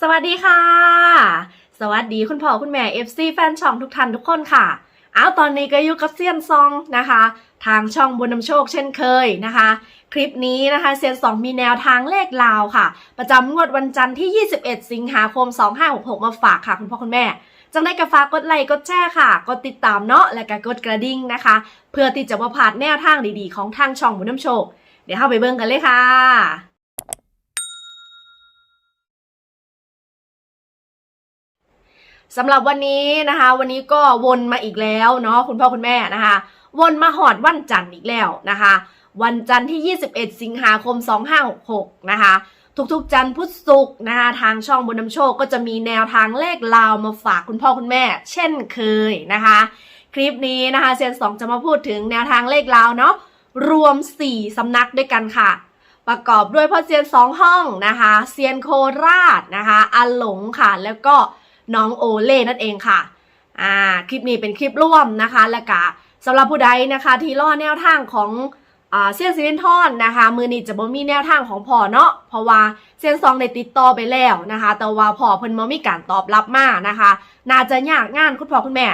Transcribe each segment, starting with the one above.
สวัสดีค่ะ สวัสดีคุณพ่อคุณแม่ FC แฟนช่องทุกท่านทุกคนค่ะเอาตอนนี้ก็อยู่กับเซียนซองนะคะ ทางช่องบุญนำโชคเช่นเคยนะคะ คลิปนี้นะคะเซียนซองมีแนวทางเลขลาวค่ะ ประจำงวดวันจันทร์ที่ 21 สิงหาคม 2566 มาฝากค่ะคุณพ่อคุณแม่จังได้กระฝากดไลค์กดแชร์ค่ะ กดติดตามเนาะและก็กดกระดิ่งนะคะ เพื่อที่จะมาพลาดแนวทางดีๆ ของทางช่องบุญนำโชค เดี๋ยวเข้าไปเบิ่งกันเลยค่ะ สำหรับวันนี้นะคะ วันนี้ก็วนมาอีกแล้วเนาะคุณพ่อคุณแม่นะคะ วนมาหอดวันจันทร์อีกแล้วนะคะ วันจันทร์ที่ 21 สิงหาคม 2566 นะคะ ทุกๆจันทร์พุธศุกร์นะคะทางช่องบนน้ำโชคก็จะมีแนวทางเลขลาวมาฝากคุณพ่อคุณแม่ เช่นเคยนะคะ คลิปนี้นะคะเซียนสองจะมาพูดถึงแนวทางเลขลาวเนาะรวม 4 สำนักด้วยกันค่ะประกอบด้วยพ่อเซียนสองห้องนะคะ เซียนโคราชนะคะอาหลงค่ะ แล้วก็ น้องโอเล่นั่นเองค่ะอ่าคลิปนี้เป็นคลิปร่วมนะคะ และกะสำหรับผู้ใดนะคะ ที่ล่อแนวทางของเซียนซิลินทอนนะคะ มือนี้จะบ่มีแนวทางของพ่อเนาะเพราะว่าเซียนซองได้ติดต่อไปแล้วนะคะ แต่ว่าพ่อเพิ่นบ่มีการตอบรับมานะคะ น่าจะยากงานคุณพ่อคุณแม่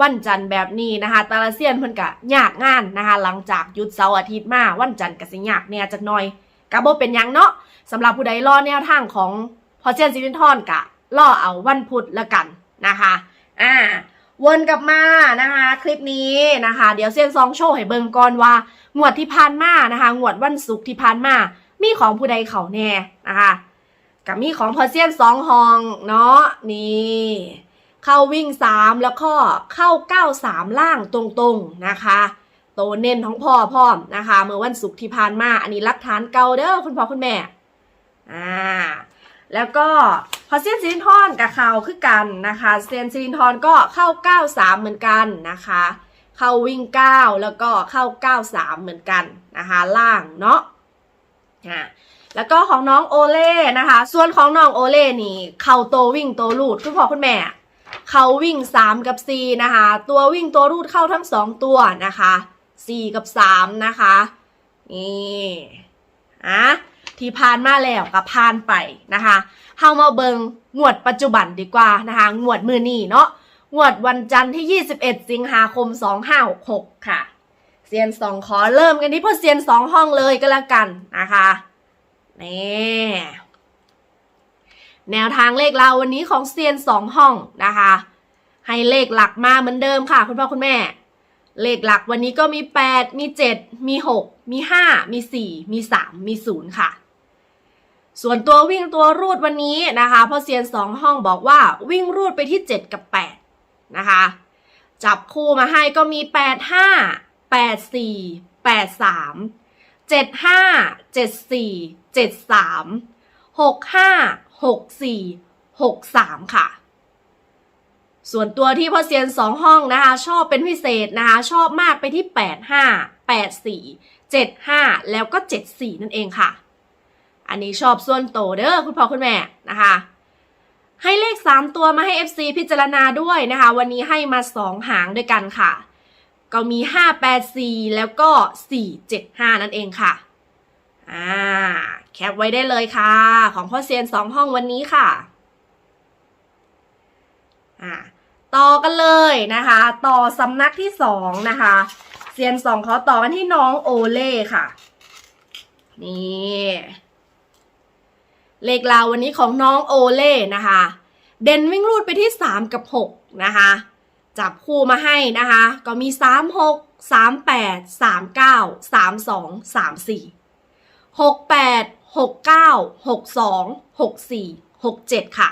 วันจันทร์แบบนี้นะคะแตาลาเซียนเพิ่นก็ยากงานนะคะ หลังจากหยุดเสาร์อาทิตย์มาวันจันทร์ก็สิยากแน่จักหน่อยก็บ่เป็นหยังเนาะสำหรับผู้ใดรอแนวทางของพอเซียนซิลินทอนกะ รอเอาวันพุธละกันนะคะอ่าวนกลับมานะคะ คลิปนี้นะคะ เดี๋ยวเซียนซองโชว์ให้เบิงก่อนว่า งวดที่ผ่านมานะคะงวดวันศุกร์ที่ผ่านมา มีของผู้ใดเขาแน่นะคะกับมีของพอเซียนสองหองเนาะนี่เข้าวิ่ง3แล้วก็เข้า9 3ล่างตรงๆนะคะโตเน้นของพ่อพ่อมนะคะ เมื่อวันศุกร์ที่ผ่านมา อันนี้รักฐานเก่าเด้อคุณพ่อคุณแม่อ่า แล้วก็พอเซียนซิลินทอนกับเขาคือกันนะคะเซียนซิลินทอนก็เข้า 9 3 เหมือนกันนะคะ เข้าวิ่ง 9 แล้วก็เข้า 9 3 เหมือนกันนะคะล่างเนาะอ่าแล้วก็ของน้องโอเล่นะคะ ส่วนของน้องโอเล่นี่ เข้าโตววิ่งโตวลูดคุณพ่อคุณแม่ เขาวิ่ง 3 กับ 4 นะคะ ตัววิ่งตัวรูดเข้าทั้ง 2 ตัวนะคะ 4 กับ 3 นะคะ นี่อะ ที่ผ่านมาแล้วกับผ่านไปนะคะเฮามาเบิงงวดปัจจุบันดีกว่านะคะงวดมือนี่เนาะงวดวันจันทร์ที่ 21 สิงหาคม 2566 ค่ะเซียนสองขอเริ่มกันที่พ่อเซียนสองห้องเลยก็แล้วกันนะคะนี่แนวทางเลขเราวันนี้ของเซียนสองห้องนะคะ ให้เลขหลักมาเหมือนเดิมค่ะ คุณพ่อคุณแม่ เลขหลักวันนี้ก็มี 8 มี 7 มี 6 มี 5 มี 4 มี 3 มี 0 ค่ะ ส่วนตัววิ่งตัวรูดวันนี้นะคะพ่อเซียนสองห้องบอกว่าวิ่งรูดไปที่ 7 กับ 8 นะคะ จับคู่มาให้ก็มี 8 5 8 4 8 3 7 5 7 4 7 3 6 5 6 4 6 3 ค่ะ ส่วนตัวที่พ่อเซียนสองห้องนะคะ ชอบเป็นพิเศษนะคะ ชอบมากไปที่ 8 5 8 4 7 5 แล้วก็ 7 4 นั่นเองค่ะ อันนี้ชอบส่วนโตเด้อคุณพ่อคุณแม่นะคะ ให้เลข 3 ตัวมาให้ FC พิจารณาด้วยนะคะ วันนี้ให้มา 2 หางด้วยกันค่ะ ก็มี 584 แล้วก็ 475 นั่นเองค่ะอ่าแคปไว้ได้เลยค่ะ ของพ่อเซียน 2 ห้องวันนี้ค่ะอ่าต่อกันเลยนะคะ ต่อสำนักที่ 2 นะคะเซียน 2 ขอต่อกันที่น้องโอเล่ค่ะ นี่ เลขลาววันนี้ของน้องโอเล่นะคะ เด่นวิ่งรูดไปที่ 3 กับ 6 นะคะ จับคู่มาให้นะคะ ก็มี 3 6 3 8 3 9 3 2 3 4 6 8 6 9 6 2 6 4 6 7 ค่ะ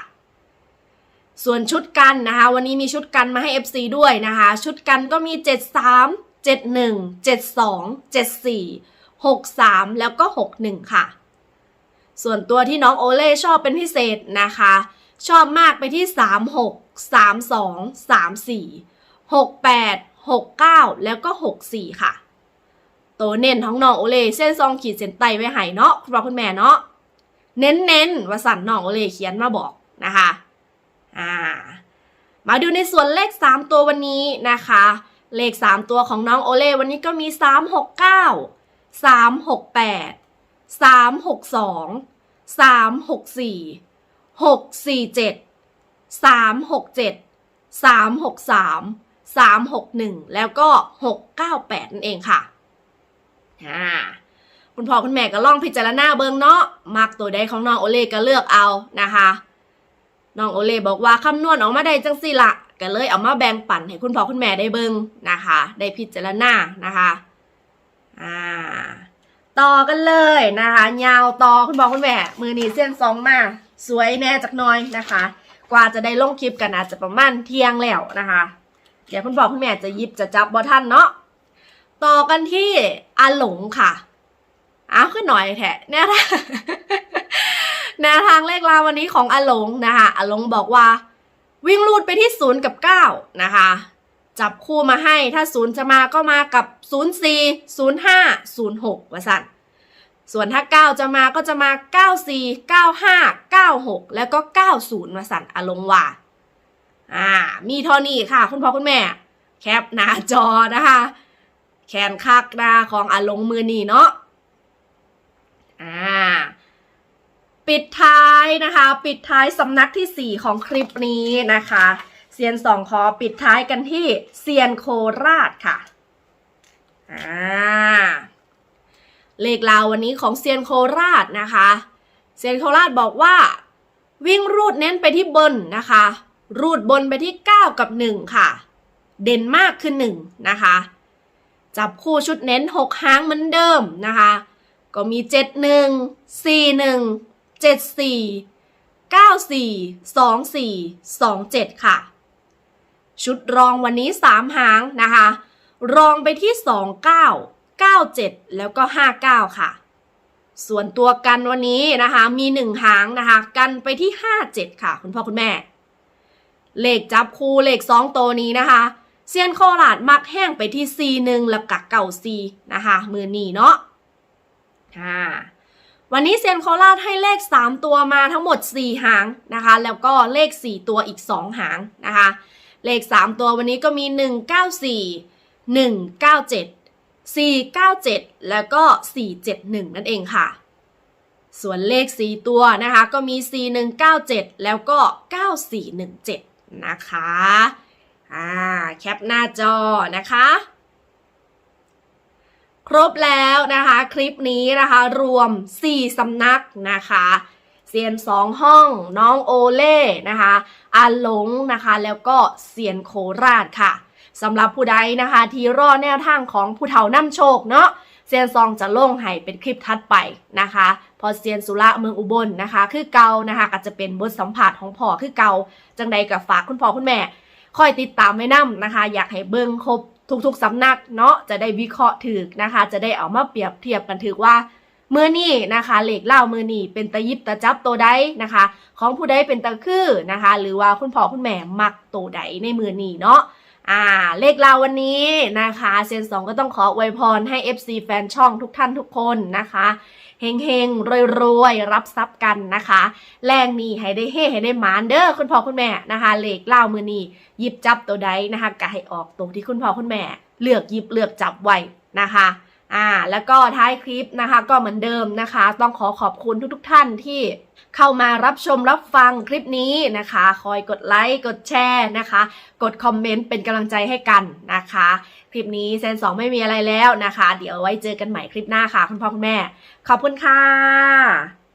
ส่วนชุดกันนะคะ วันนี้มีชุดกันมาให้ FC ด้วยนะคะ ชุดกันก็มี 7 3 7 1 7 2 7 4 6 3 แล้วก็ 6 1 ค่ะ ส่วนตัวที่น้องโอเล่ชอบเป็นพิเศษนะคะ ชอบมากไปที่ 3 6 3 2 3 4 6 8 6 9 แล้วก็ 6 4 ค่ะ ตัวเน้นของน้องโอเล่เส้นซองขีดเส้นไตไว้ให้เนาะคุณพ่อคุณแม่เนาะเน้นเน้นๆว่าสั่นน้องโอเล่เขียนมาบอกนะคะอ่ามาดูในส่วนเลข 3 ตัววันนี้นะคะ เลข 3 ตัวของน้องโอเล่วันนี้ก็มี 3 6 9 3 6 8 3 6 2 3 6 4หกสี่เจ็ดสามหกเจ็ดสามหกสามสามหกหนึ่งแล้วก็หกเก้าแปดนั่นเองค่ะอ่าคุณพ่อคุณแม่ก็ลองพิจารณาเบิงเนาะมักตัวใดของน้องโอเล่ก็เลือกเอานะคะน้องโอเล่บอกว่าคำนวณออกมาได้จังสิละก็เลยเอามาแบ่งปันให้คุณพ่อคุณแม่ได้เบิงนะคะ ได้พิจารณานะคะอ่า ต่อกันเลยนะคะ ยาวต่อคุณพ่อคุณแม่ มือนีเส้นสองมา สวยแน่จักน้อยนะคะ กว่าจะได้ลงคลิปกันอาจจะประมาณเที่ยงแล้วนะคะ เดี๋ยวคุณพ่อคุณแม่จะยิบจะจับบอท่านเนาะ ต่อกันที่อาหลงค่ะ อ้าวขึ้นหน่อยแทะแนวทางแนวทางเลขราววันนี้ของอาหลงนะคะอาหลงบอกว่า วิ่งลูดไปที่ศูนย์กับเก้านะคะ จับคู่มาให้ถ้าศูนย์จะมาก็มากับศูนย์สี่ศูนย์ห้าศูนย์หกว่าสั่นส่วนถ้าเก้าจะมาก็จะมาเก้าสี่เก้าห้าเก้าหกแล้วก็เก้าศูนย์ว่าสั่นอลงว่าอ่า มีเท่านี้ค่ะ คุณพ่อคุณแม่ แคปหน้าจอนะคะ แขนคักหน้าของอลงมือนี่เนาะอ่าปิดท้ายนะคะ ปิดท้ายสำนักที่ 4 ของคลิปนี้นะคะ เซียนสองขอปิดท้ายกันที่เซียนโคราชค่ะอ่าเลขราววันนี้ของเซียนโคราชนะคะ เซียนโคราชบอกว่า วิ่งรูดเน้นไปที่บนนะคะ รูดบนไปที่ 9 กับ 1 ค่ะ เด่นมากคือ1นะคะ จับคู่ชุดเน้น 6 หางเหมือนเดิมนะคะ ก็มี 7 1 4 1 7 4 9 4 2 4 2 7 ค่ะ ชุดรองวันนี้ 3 หางนะคะ รองไปที่ 2 9 9 7 แล้วก็ 59 ค่ะ ส่วนตัวกันวันนี้นะคะ มี 1 หางนะคะ กันไปที่ 57 ค่ะ คุณพ่อคุณแม่ เลขจับคู่เลข2ตัวนี้นะคะเซียนโคราชมักแห้งไปที่ C1 แล้วกับเก่า C นะคะ มือนีเนาะค่ะวันนี้เซียนโคราชให้เลข 3 ตัวมาทั้งหมด 4 หางนะคะ แล้วก็เลข 4 ตัวอีก 2 หางนะคะ เลข 3 ตัววันนี้ก็มี 194 197 497 แล้วก็ 471 นั่นเองค่ะ ส่วนเลข 4 ตัวนะคะ ก็มี 4197 แล้วก็ 9417 นะคะอ่าแคปหน้าจอนะคะครบแล้วนะคะ คลิปนี้นะคะ รวม 4 สำนักนะคะ เซียน2ห้อง น้องโอเล่นะคะอาหลงนะคะ แล้วก็เซียนโคราชค่ะสำหรับผู้ใดนะคะ ที่รอแนวทางของผู้เฒ่าน้ำโชคเนาะเซียนซองจะลงให้เป็นคลิปทัดไปนะคะ พอเซียนสุระเมืองอุบลนะคะ คือเกานะคะก็จะเป็นบทสัมผัสของพ่อคือเกาจังใดกับฝากคุณพ่อคุณแม่คอยติดตามไว้นํนะคะ อยากให้เบิ่งครบทุกๆสำนักเนาะจะได้วิเคราะห์ถึกนะคะ จะได้เอามาเปรียบเทียบกันถึกว่า มื่อนี่นะคะเหล็กเล่ามือนี่เป็นตะยิบตะจับตัวใดนะคะ ของผู้ใดเป็นตะคือนะคะ หรือว่าคุณพ่อคุณแม่มักตัวใดในมือนี่เนาะอ่าเลขเราวันนี้นะคะเซนสองก็ต้องขออวยพรให้ FC แฟนช่องทุกท่านทุกคนนะคะเฮงเฮงรวยรวยๆรับทรัพย์กันนะคะ แรงนี้ให้ได้เฮให้ได้หมานเด้อคุณพ่อคุณแม่นะคะเลขเล่ามือนี่หยิบจับตัวใดนะคะก็ให้ออกตัวที่คุณพ่อคุณแม่ เลือกหยิบเลือกจับไว้นะคะ อ่าแล้วก็ท้ายคลิปนะคะ ก็เหมือนเดิมนะคะ ต้องขอขอบคุณทุกๆทท่านที่เข้ามารับชมรับฟังคลิปนี้นะคะ คอยกดไลค์กดแชร์นะคะ กดคอมเมนต์เป็นกำลังใจให้กันนะคะ คลิปนี้เซนสองไม่มีอะไรแล้วนะคะ เดี๋ยวไว้เจอกันใหม่คลิปหน้าค่ะ คุณพ่อคุณแม่ ขอบคุณค่ะ